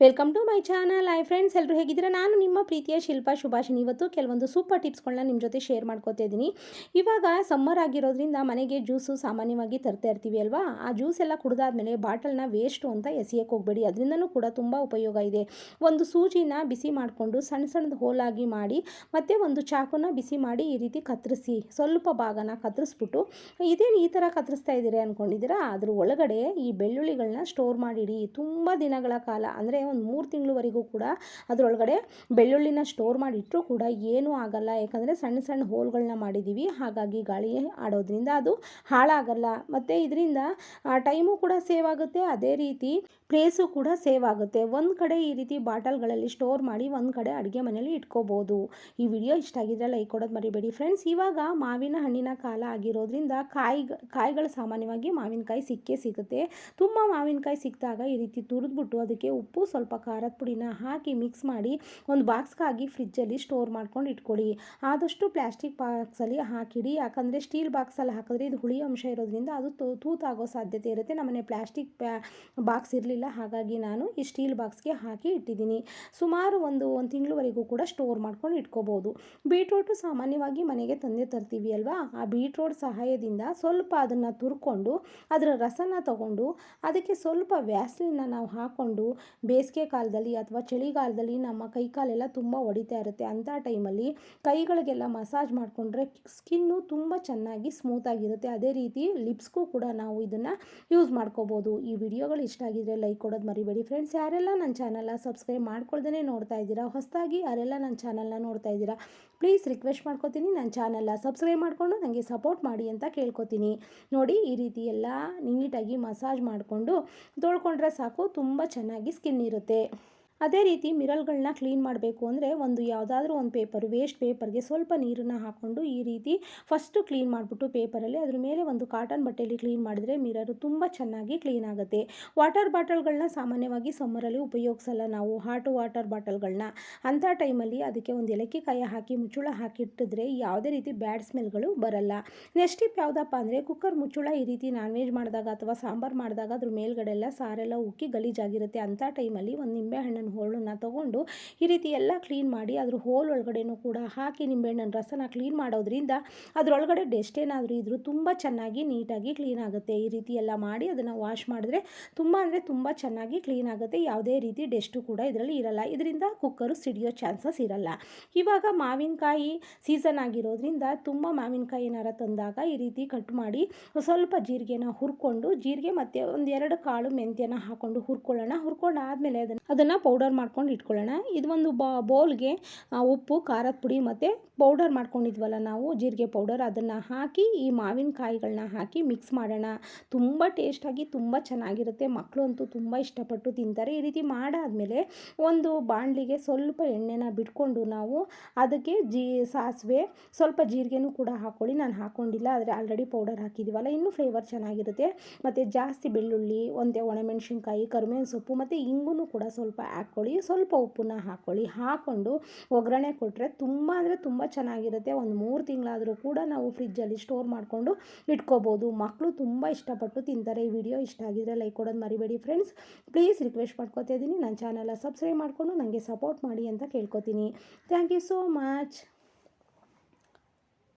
Welcome to my channel hi friends ಎಲ್ಲರೂ ಹೇಗಿದ್ದೀರಾ? ನಾನು ನಿಮ್ಮ ಪ್ರೀತಿಯ ಶಿಲ್ಪ ಸುಭಾಷಿಣಿ. ಇವತ್ತು ಕೆಲವೊಂದು ಸೂಪರ್ ಟಿಪ್ಸ್ಗಳನ್ನ ನಿಮ್ಮ ಜೊತೆ ಶೇರ್ ಮಾಡ್ಕೋತಾ ಇದ್ದೀನಿ. ಇವಾಗ ಸಮ್ಮರ್ ಆಗಿರೋದ್ರಿಂದ ಮನೆಗೆ ಜ್ಯೂಸು ಸಾಮಾನ್ಯವಾಗಿ ತರ್ತಾ ಇರ್ತೀವಿ ಅಲ್ವಾ? ಆ ಜ್ಯೂಸ್ ಎಲ್ಲ ಕುಡಿದಾದ್ಮೇಲೆ ಬಾಟಲ್ನ ವೇಸ್ಟು ಅಂತ ಎಸೆಯೋಕ್ಕೆ ಹೋಗಬೇಡಿ. ಅದರಿಂದನೂ ಕೂಡ ತುಂಬ ಉಪಯೋಗ ಇದೆ. ಒಂದು ಸೂಜಿನ ಬಿಸಿ ಮಾಡಿಕೊಂಡು ಸಣ್ಣ ಸಣ್ಣದು ಹೋಲಾಗಿ ಮಾಡಿ, ಮತ್ತು ಒಂದು ಚಾಕುನ ಬಿಸಿ ಮಾಡಿ ಈ ರೀತಿ ಕತ್ತರಿಸಿ, ಸ್ವಲ್ಪ ಭಾಗನ ಕತ್ತರಿಸ್ಬಿಟ್ಟು, ಇದೇನು ಈ ಥರ ಕತ್ತರಿಸ್ತಾ ಇದ್ದೀರಿ ಅಂದ್ಕೊಂಡಿದ್ದೀರಾ ಅದ್ರ ಒಳಗಡೆ ಈ ಬೆಳ್ಳುಳ್ಳಿಗಳನ್ನ ಸ್ಟೋರ್ ಮಾಡಿಡಿ. ತುಂಬ ದಿನಗಳ ಕಾಲ, ಅಂದರೆ ಒಂದು ಮೂರು ತಿಂಗಳವರೆಗೂ ಕೂಡ ಅದರೊಳಗಡೆ ಬೆಳ್ಳುಳ್ಳಿನ ಸ್ಟೋರ್ ಮಾಡಿ ಇಟ್ಟರೂ ಕೂಡ ಏನೂ ಆಗಲ್ಲ. ಯಾಕಂದರೆ ಸಣ್ಣ ಸಣ್ಣ ಹೋಲ್ಗಳನ್ನ ಮಾಡಿದ್ದೀವಿ ಹಾಗಾಗಿ ಗಾಳಿ ಆಡೋದ್ರಿಂದ ಅದು ಹಾಳಾಗಲ್ಲ. ಮತ್ತು ಇದರಿಂದ ಟೈಮು ಕೂಡ ಸೇವ್ ಆಗುತ್ತೆ. ಅದೇ ರೀತಿ ಪ್ಲೇಸು ಕೂಡ ಸೇವ್ ಆಗುತ್ತೆ. ಒಂದು ಕಡೆ ಈ ರೀತಿ ಬಾಟಲ್ಗಳಲ್ಲಿ ಸ್ಟೋರ್ ಮಾಡಿ ಒಂದು ಕಡೆ ಅಡುಗೆ ಮನೆಯಲ್ಲಿ ಇಟ್ಕೋಬೋದು. ಈ ವಿಡಿಯೋ ಇಷ್ಟ ಆಗಿದ್ರೆ ಲೈಕ್ ಕೊಡೋದು ಮರಿಬೇಡಿ. ಫ್ರೆಂಡ್ಸ್ ಇವಾಗ ಮಾವಿನ ಹಣ್ಣಿನ ಕಾಲ ಆಗಿರೋದ್ರಿಂದ ಕಾಯಿ, ಕಾಯಿಗಳು ಸಾಮಾನ್ಯವಾಗಿ ಮಾವಿನಕಾಯಿ ಸಿಕ್ಕೇ ಸಿಗುತ್ತೆ. ತುಂಬ ಮಾವಿನಕಾಯಿ ಸಿಕ್ಕಿದಾಗ ಈ ರೀತಿ ತುರಿದ್ಬಿಟ್ಟು ಅದಕ್ಕೆ ಉಪ್ಪು ಸ್ವಲ್ಪ ಖಾರದ ಪುಡಿನ ಹಾಕಿ ಮಿಕ್ಸ್ ಮಾಡಿ ಒಂದು ಬಾಕ್ಸ್ಗಾಗಿ ಫ್ರಿಜ್ಜಲ್ಲಿ ಸ್ಟೋರ್ ಮಾಡ್ಕೊಂಡು ಇಟ್ಕೊಳ್ಳಿ ಆದಷ್ಟು ಪ್ಲಾಸ್ಟಿಕ್ ಬಾಕ್ಸಲ್ಲಿ ಹಾಕಿಡಿ. ಯಾಕಂದರೆ ಸ್ಟೀಲ್ ಬಾಕ್ಸಲ್ಲಿ ಹಾಕಿದ್ರೆ ಇದು ಹುಳಿ ಅಂಶ ಇರೋದ್ರಿಂದ ಅದು ತೂತಾಗೋ ಸಾಧ್ಯತೆ ಇರುತ್ತೆ. ನಮ್ಮನೆ ಪ್ಲಾಸ್ಟಿಕ್ ಬಾಕ್ಸ್ ಇರಲಿಲ್ಲ. ಹಾಗಾಗಿ ನಾನು ಈ ಸ್ಟೀಲ್ ಬಾಕ್ಸ್ಗೆ ಹಾಕಿ ಇಟ್ಟಿದ್ದೀನಿ. ಸುಮಾರು ಒಂದು ಒಂದು ತಿಂಗಳವರೆಗೂ ಕೂಡ ಸ್ಟೋರ್ ಮಾಡ್ಕೊಂಡು ಇಟ್ಕೋಬೋದು. ಬೀಟ್ರೋಟು ಸಾಮಾನ್ಯವಾಗಿ ಮನೆಗೆ ತಂದೆ ತರ್ತೀವಿ ಅಲ್ವಾ? ಆ ಬೀಟ್ರೋಟ್ ಸಹಾಯದಿಂದ ಸ್ವಲ್ಪ ಅದನ್ನು ತುರ್ಕೊಂಡು, ಅದರ ರಸನ ತಗೊಂಡು, ಅದಕ್ಕೆ ಸ್ವಲ್ಪ ವ್ಯಾಸ್ಲಿನ ನಾವು ಹಾಕ್ಕೊಂಡು ಬೇಸಿಗೆ ಕಾಲದಲ್ಲಿ ಅಥವಾ ಚಳಿಗಾಲದಲ್ಲಿ ನಮ್ಮ ಕೈಕಾಲೆಲ್ಲ ತುಂಬ ಹೊಡಿತಾ ಇರುತ್ತೆ. ಅಂಥ ಟೈಮಲ್ಲಿ ಕೈಗಳಿಗೆಲ್ಲ ಮಸಾಜ್ ಮಾಡಿಕೊಂಡ್ರೆ ಸ್ಕಿನ್ನು ತುಂಬ ಚೆನ್ನಾಗಿ ಸ್ಮೂತಾಗಿರುತ್ತೆ ಅದೇ ರೀತಿ ಲಿಪ್ಸ್ಗೂ ಕೂಡ ನಾವು ಇದನ್ನು ಯೂಸ್ ಮಾಡ್ಕೋಬೋದು. ಈ ವಿಡಿಯೋಗಳು ಇಷ್ಟ ಆಗಿದ್ರೆ ಲೈಕ್ ಕೊಡೋದು ಮರಿಬೇಡಿ. ಫ್ರೆಂಡ್ಸ್, ಯಾರೆಲ್ಲ ನನ್ನ ಚಾನಲ್ನ ಸಬ್ಸ್ಕ್ರೈಬ್ ಮಾಡ್ಕೊಳ್ದೇ ನೋಡ್ತಾ ಇದ್ದೀರಾ, ಹೊಸದಾಗಿ ಯಾರೆಲ್ಲ ನನ್ನ ಚಾನಲ್ನ ನೋಡ್ತಾ ಇದ್ದೀರಾ, ಪ್ಲೀಸ್ ರಿಕ್ವೆಸ್ಟ್ ಮಾಡ್ಕೋತೀನಿ. ನನ್ನ ಚಾನಲ್ನ ಸಬ್ಸ್ಕ್ರೈಬ್ ಮಾಡಿಕೊಂಡು ನನಗೆ ಸಪೋರ್ಟ್ ಮಾಡಿ ಅಂತ ಕೇಳ್ಕೊತೀನಿ. ನೋಡಿ, ಈ ರೀತಿ ಎಲ್ಲ ನೀಟಾಗಿ ಮಸಾಜ್ ಮಾಡಿಕೊಂಡು ತೊಳ್ಕೊಂಡ್ರೆ ಸಾಕು. ತುಂಬ ಚೆನ್ನಾಗಿ ಸ್ಕಿನ್ ಇರುತ್ತೆ. ಇರುತ್ತೆ. ಅದೇ ರೀತಿ ಮಿರಲ್ಗಳನ್ನ ಕ್ಲೀನ್ ಮಾಡಬೇಕು ಅಂದರೆ ಒಂದು ಯಾವುದಾದ್ರೂ ಒಂದು ಪೇಪರ್, ವೇಸ್ಟ್ ಪೇಪರ್ಗೆ ಸ್ವಲ್ಪ ನೀರನ್ನು ಹಾಕ್ಕೊಂಡು ಈ ರೀತಿ ಫಸ್ಟು ಕ್ಲೀನ್ ಮಾಡಿಬಿಟ್ಟು ಪೇಪರಲ್ಲಿ ಅದ್ರ ಮೇಲೆ ಒಂದು ಕಾಟನ್ ಬಟ್ಟೆಯಲ್ಲಿ ಕ್ಲೀನ್ ಮಾಡಿದ್ರೆ ಮಿರರು ತುಂಬ ಚೆನ್ನಾಗಿ ಕ್ಲೀನ್ ಆಗುತ್ತೆ. ವಾಟರ್ ಬಾಟಲ್ಗಳನ್ನ ಸಾಮಾನ್ಯವಾಗಿ ಸಮ್ಮರಲ್ಲಿ ಉಪಯೋಗಿಸಲ್ಲ ನಾವು, ಹಾಟು ವಾಟರ್ ಬಾಟಲ್ಗಳನ್ನ ಅಂಥ ಟೈಮಲ್ಲಿ ಅದಕ್ಕೆ ಒಂದು ಏಲಕ್ಕಿಕಾಯಿ ಹಾಕಿ, ಮುಚ್ಚುಳ ಹಾಕಿಟ್ಟಿದ್ರೆ ಯಾವುದೇ ರೀತಿ ಬ್ಯಾಡ್ ಸ್ಮೆಲ್ಗಳು ಬರಲ್ಲ. ನೆಕ್ಸ್ಟ್ ಟಿಪ್ ಯಾವುದಪ್ಪ ಅಂದರೆ ಕುಕ್ಕರ್ ಮುಚ್ಚುಳ ಈ ರೀತಿ ನಾನ್ ವೆಜ್ ಮಾಡಿದಾಗ ಅಥವಾ ಸಾಂಬಾರು ಮಾಡಿದಾಗ ಅದ್ರ ಮೇಲ್ಗಡೆ ಎಲ್ಲ ಸಾರೆಲ್ಲ ಉಕ್ಕಿ ಗಲೀಜಾಗಿರುತ್ತೆ ಅಂಥ ಟೈಮಲ್ಲಿ ಒಂದು ನಿಂಬೆಹಣ್ಣು ಹೋಳನ್ನು ತೊಗೊಂಡು ಈ ರೀತಿ ಎಲ್ಲ ಕ್ಲೀನ್ ಮಾಡಿ ಅದ್ರ ಹೋಲ್ ಒಳಗಡೆನೂ ಕೂಡ ಹಾಕಿ ನಿಂಬೆಹಣ್ಣಿನ ರಸನ ಕ್ಲೀನ್ ಮಾಡೋದ್ರಿಂದ ಅದರೊಳಗಡೆ ಡೆಸ್ಟ್ ಏನಾದರೂ ಇದ್ದರೂ ತುಂಬ ಚೆನ್ನಾಗಿ ನೀಟಾಗಿ ಕ್ಲೀನ್ ಆಗುತ್ತೆ. ಈ ರೀತಿ ಎಲ್ಲ ಮಾಡಿ ಅದನ್ನು ವಾಶ್ ಮಾಡಿದ್ರೆ ತುಂಬ ಅಂದರೆ ತುಂಬ ಚೆನ್ನಾಗಿ ಕ್ಲೀನ್ ಆಗುತ್ತೆ. ಯಾವುದೇ ರೀತಿ ಡೆಸ್ಟು ಕೂಡ ಇದರಲ್ಲಿ ಇರಲ್ಲ. ಇದರಿಂದ ಕುಕ್ಕರು ಸಿಡಿಯೋ ಚಾನ್ಸಸ್ ಇರಲ್ಲ. ಇವಾಗ ಮಾವಿನಕಾಯಿ ಸೀಸನ್ ಆಗಿರೋದ್ರಿಂದ ತುಂಬ ಮಾವಿನಕಾಯಿ ಏನಾರ ತಂದಾಗ ಈ ರೀತಿ ಕಟ್ ಮಾಡಿ ಸ್ವಲ್ಪ ಜೀರಿಗೆನ ಹುರ್ಕೊಂಡು ಜೀರಿಗೆ ಮತ್ತು ಒಂದೆರಡು ಕಾಳು ಮೆಂತ್ಯನ ಹಾಕ್ಕೊಂಡು ಹುರ್ಕೊಳ್ಳೋಣ. ಹುರ್ಕೊಂಡು ಆದಮೇಲೆ ಅದನ್ನು ಅದನ್ನು ಪೌಡರ್ ಮಾಡ್ಕೊಂಡು ಇಟ್ಕೊಳ್ಳೋಣ. ಇದು ಒಂದು ಬೌಲ್ಗೆ ಉಪ್ಪು, ಖಾರದ ಪುಡಿ ಮತ್ತು ಪೌಡರ್ ಮಾಡ್ಕೊಂಡಿದ್ವಲ್ಲ ನಾವು, ಜೀರಿಗೆ ಪೌಡರ್ ಅದನ್ನು ಹಾಕಿ, ಈ ಮಾವಿನಕಾಯಿಗಳನ್ನ ಹಾಕಿ ಮಿಕ್ಸ್ ಮಾಡೋಣ. ತುಂಬ ಟೇಸ್ಟಾಗಿ ತುಂಬ ಚೆನ್ನಾಗಿರುತ್ತೆ. ಮಕ್ಕಳು ಅಂತೂ ತುಂಬ ಇಷ್ಟಪಟ್ಟು ತಿಂತಾರೆ. ಈ ರೀತಿ ಮಾಡಾದಮೇಲೆ ಒಂದು ಬಾಣಲಿಗೆ ಸ್ವಲ್ಪ ಎಣ್ಣೆನ ಬಿಟ್ಕೊಂಡು ನಾವು ಅದಕ್ಕೆ ಜೀ, ಸಾಸಿವೆ, ಸ್ವಲ್ಪ ಜೀರಿಗೆನೂ ಕೂಡ ಹಾಕ್ಕೊಳ್ಳಿ ನಾನು ಹಾಕ್ಕೊಂಡಿಲ್ಲ ಆದರೆ ಆಲ್ರೆಡಿ ಪೌಡರ್ ಹಾಕಿದ್ದೀವಲ್ಲ ಇನ್ನೂ ಫ್ಲೇವರ್ ಚೆನ್ನಾಗಿರುತ್ತೆ. ಮತ್ತು ಜಾಸ್ತಿ ಬೆಳ್ಳುಳ್ಳಿ, ಒಂದೇ ಒಣಮೆಣಸಿನ್ಕಾಯಿ, ಕರಿಬೇವಿನ ಸೊಪ್ಪು ಮತ್ತು ಇಂಗು ಕೂಡ ಸ್ವಲ್ಪ ಹಾಕ್ಕೊಳ್ಳಿ, ಸ್ವಲ್ಪ ಉಪ್ಪನ್ನ ಹಾಕ್ಕೊಳ್ಳಿ. ಹಾಕ್ಕೊಂಡು ಒಗ್ಗರಣೆ ಕೊಟ್ಟರೆ ತುಂಬ ಅಂದರೆ ತುಂಬ ಚೆನ್ನಾಗಿರುತ್ತೆ. ಒಂದು ಮೂರು ತಿಂಗಳಾದರೂ ಕೂಡ ನಾವು ಫ್ರಿಜ್ಜಲ್ಲಿ ಸ್ಟೋರ್ ಮಾಡಿಕೊಂಡು ಇಟ್ಕೋಬೋದು. ಮಕ್ಕಳು ತುಂಬ ಇಷ್ಟಪಟ್ಟು ತಿಂತಾರೆ. ಈ ವಿಡಿಯೋ ಇಷ್ಟ ಆಗಿದ್ರೆ ಲೈಕ್ ಕೊಡೋದು ಮರಿಬೇಡಿ ಫ್ರೆಂಡ್ಸ್. ಪ್ಲೀಸ್ ರಿಕ್ವೆಸ್ಟ್ ಮಾಡ್ಕೋತಾ ಇದ್ದೀನಿ ನನ್ನ ಚಾನಲ್ನ ಸಬ್ಸ್ಕ್ರೈಬ್ ಮಾಡಿಕೊಂಡು ನನಗೆ ಸಪೋರ್ಟ್ ಮಾಡಿ ಅಂತ ಕೇಳ್ಕೊತೀನಿ. Thank you so much.